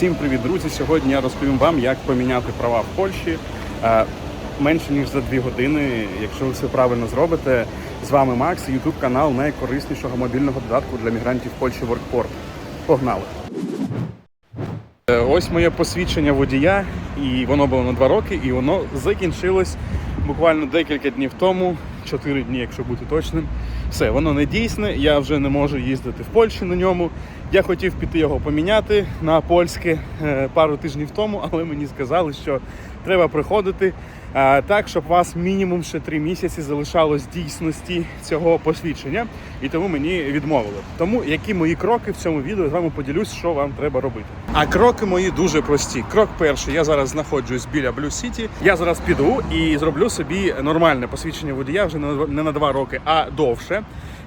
Всім привіт, друзі! Сьогодні я розповім вам, як поміняти права в Польщі е, менше ніж за 2 години. Якщо ви все правильно зробите, з вами Макс, Ютуб канал найкориснішого мобільного додатку для мігрантів Польщі WorkPort. Погнали! Е, Ось моє посвідчення водія, і воно було на 2 роки, і воно закінчилось буквально декілька днів тому, 4 дні, якщо бути точним. Все, воно не дійсне, я вже не можу їздити в Польщі на ньому. Я хотів піти його поміняти на польське е, пару тижнів тому, але мені сказали, що треба приходити е, так, щоб у вас мінімум ще три місяці залишалось дійсності цього посвідчення, і тому мені відмовили. Тому які мої кроки в цьому відео з вами поділюсь, що вам треба робити. А кроки мої дуже прості. Крок перший, я зараз знаходжусь біля Blue City. Я зараз піду і зроблю собі нормальне посвідчення водія вже не на 2 роки, а довше.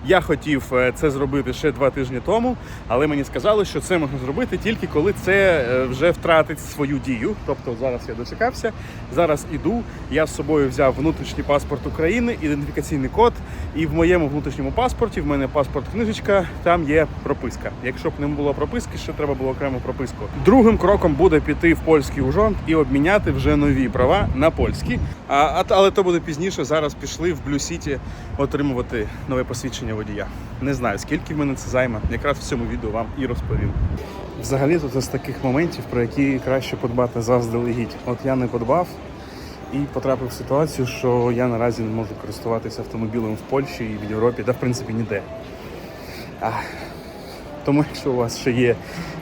Я хотів е, це зробити ще два тижні тому, але мені сказали, що це можна зробити тільки коли це е, вже втратить свою дію. Тобто зараз я дочекався, зараз іду. Я з собою взяв внутрішній паспорт України, ідентифікаційний код, і в моєму внутрішньому паспорті в мене паспорт книжечка, там є прописка. Якщо б не було прописки, ще треба було окрему прописку. Другим кроком буде піти в польський ужон і обміняти вже нові права на польські. А, але то буде пізніше. Зараз пішли в City отримувати нове посвідчення водія. Не знаю, скільки в мене це займе. Якраз в цьому відео вам і розповім. Взагалі, тут з таких моментів, про які краще подбати заздалегідь. От я не подбав і потрапив в ситуацію, що я наразі не можу користуватися автомобілем в Польщі і в Європі, та в принципі ніде. А, тому, якщо у вас ще є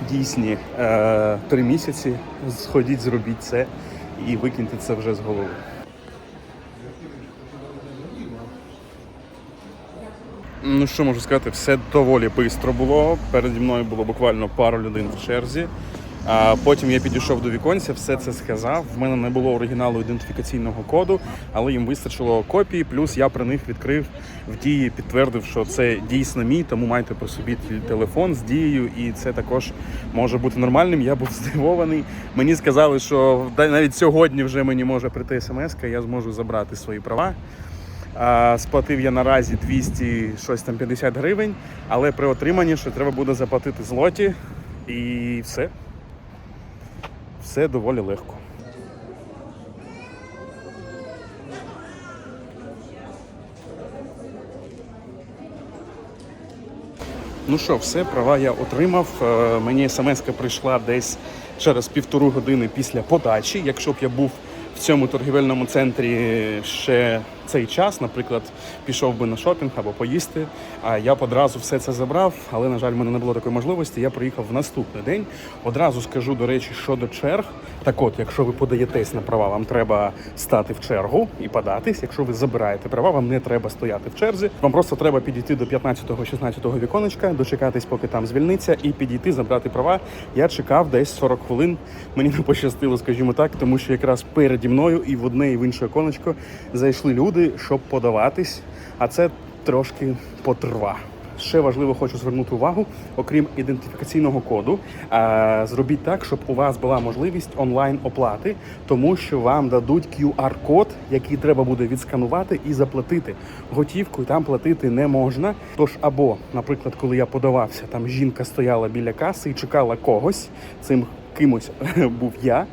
дійсні е, три місяці, сходіть, зробіть це і викиньте це вже з голови. Ну що можу сказати, все доволі швидко було. Переді мною було буквально пару людей в черзі. А потім я підійшов до віконця, все це сказав. В мене не було оригіналу ідентифікаційного коду, але їм вистачило копії. Плюс я при них відкрив в дії, підтвердив, що це дійсно мій, тому майте при собі телефон з дією, і це також може бути нормальним. Я був здивований. Мені сказали, що навіть сьогодні вже мені може прийти смс, я зможу забрати свої права. Сплатив я наразі 200 щось там 50 гривень, але при отриманні ще треба буде заплатити злоті і все. Все доволі легко. Ну що, все, права я отримав. Е, Мені смс прийшла десь через півтори години після подачі. Якщо б я був в цьому торгівельному центрі ще цей час, наприклад, пішов би на шопінг або поїсти, а я б одразу все це забрав, але, на жаль, в мене не було такої можливості. Я приїхав в наступний день. Одразу скажу, до речі, щодо черг. Так от, якщо ви подаєтесь на права, вам треба стати в чергу і податись. Якщо ви забираєте права, вам не треба стояти в черзі. Вам просто треба підійти до 15-16 віконечка, дочекатись, поки там звільниться, і підійти забрати права. Я чекав десь 40 хвилин. Мені не пощастило, скажімо так, тому що якраз переді мною і в одне, і в інше віконечко зайшли люди, щоб подаватись. А це трошки потрва. Ще важливо хочу звернути увагу, окрім ідентифікаційного коду, зробіть так, щоб у вас була можливість онлайн оплати, тому що вам дадуть QR-код, який треба буде відсканувати і заплатити. Готівкою там платити не можна. Тож, або, наприклад, коли я подавався, там жінка стояла біля каси і чекала когось. Цим кимось був я.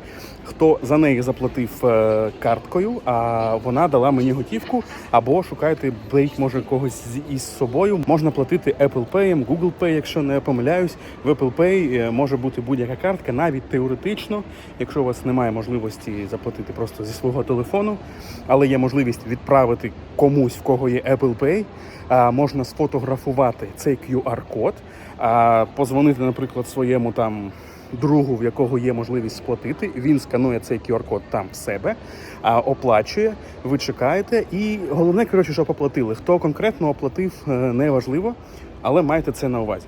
Хто за неї заплатив е, карткою, а вона дала мені готівку, або шукайте, беріть, може, когось із собою. Можна платити Apple Pay, Google Pay, якщо не помиляюсь. В Apple Pay е, може бути будь-яка картка, навіть теоретично, якщо у вас немає можливості заплатити просто зі свого телефону, але є можливість відправити комусь, в кого є Apple Pay, можна сфотографувати цей QR-код, а, позвонити, наприклад, своєму там другу, в якого є можливість сплатити. Він сканує цей QR-код там в себе, оплачує. Ви чекаєте, і головне, коротше, щоб оплатили. Хто конкретно оплатив, не неважливо, але майте це на увазі.